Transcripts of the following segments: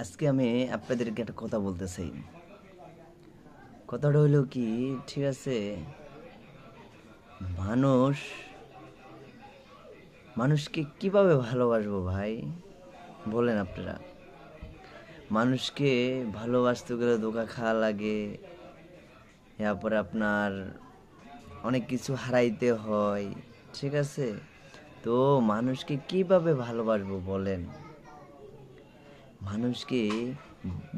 আজকে আমি আপনাদেরকে একটা কথা বলতে চাই কথাটা হলো কি, ঠিক আছে, মানুষ, মানুষকে কীভাবে ভালোবাসবো ভাই? বলেন আপনারা। মানুষকে ভালোবাসতে গেলে ধোকা খাওয়া লাগে, এরপরে আপনার অনেক কিছু হারাইতে হয়, ঠিক আছে? তো মানুষকে কীভাবে ভালোবাসবো বলেন? মানুষকে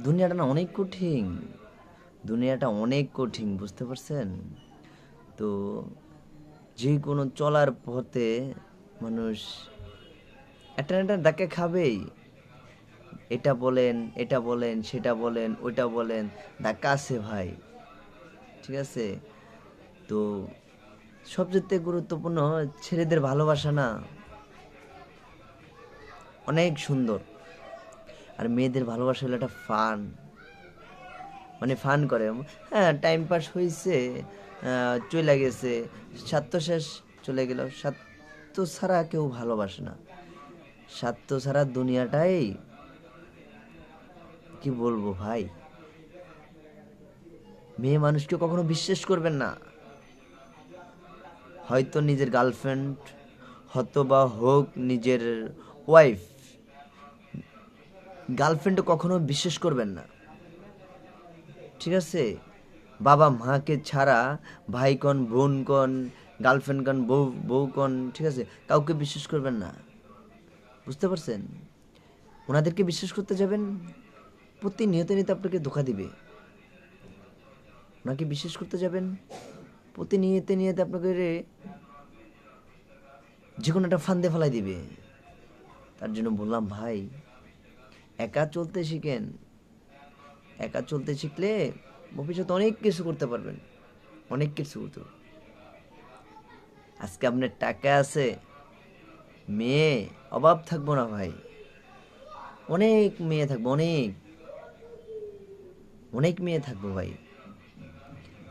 দুনিয়াটা না অনেক কঠিন, দুনিয়াটা অনেক কঠিন, বুঝতে পারছেন? তো যে কোনো চলার পথে মানুষ একটা একটা ডাকে খাবেই। এটা বলেন এটা বলেন, সেটা বলেন, ওইটা বলেন, ধাক্কা আছে ভাই, ঠিক আছে? তো সবচেয়ে গুরুত্বপূর্ণ ছেলেদের ভালোবাসা না অনেক সুন্দর। আর মেয়েদের ভালোবাসা হলো একটা ফান মানে ফান করে। হ্যাঁ টাইম পাস হয়েছে চলে গেছে, স্বার্থ শেষ চলে গেল। স্বার্থ ছাড়া কেউ ভালোবাসে না। স্বার্থ ছাড়া দুনিয়াটাই, কি বলব ভাই? মেয়ে মানুষকে কখনো বিশ্বাস করবেন না। হয়তো নিজের গার্লফ্রেন্ড হয়তো বা হোক নিজের ওয়াইফ গার্লফ্রেন্ডও কখনো বিশ্বাস করবেন না। ঠিক আছে? বাবা মাকে ছাড়া ভাই কন, বোন কন, গার্লফ্রেন্ড কন, বউ বউ কন, ঠিক আছে? কাউকে বিশ্বাস করবেন না। বুঝতে পারছেন? ওনাদেরকে বিশ্বাস করতে যাবেন, প্রতিনিয়ত নিতে আপনাকে ধোকা দিবে। ওনাকে বিশ্বাস করতে যাবেন, প্রতিনিয়ত নিয়তে আপনাকে যে কোনো একটা ফান্দে ফেলাই দিবে। তার জন্য বললাম, ভাই একা চলতে শিখেন। একা চলতে শিখলে ভবিষ্যতে অনেক কিছু করতে পারবেন। অনেক কিছু করতে আজকে আপনার টাকা আছে, মেয়ে, অভাব থাকব না ভাই। অনেক মেয়ে থাকব, অনেক। অনেক মেয়ে থাকব ভাই।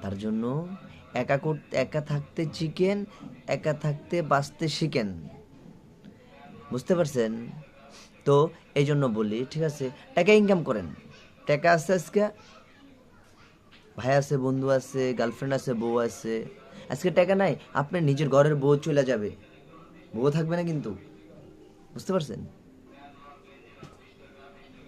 তার জন্য একা করতে একা থাকতে শিখেন, একা থাকতে বাঁচতে শিখেন। বুঝতে পারছেন? তো এই জন্য বলি, ঠিক আছে? টাকা ইনকাম করেন। টাকা আছে আজকে? ভাই আছে, বন্ধু আছে গার্লফ্রেন্ড আছে, বউ আছে। আজকে টাকা নাই, আপনার নিজের ঘরের বউ চলে যাবে। বউ থাকবে না কিন্তু। বুঝতে পারছেন?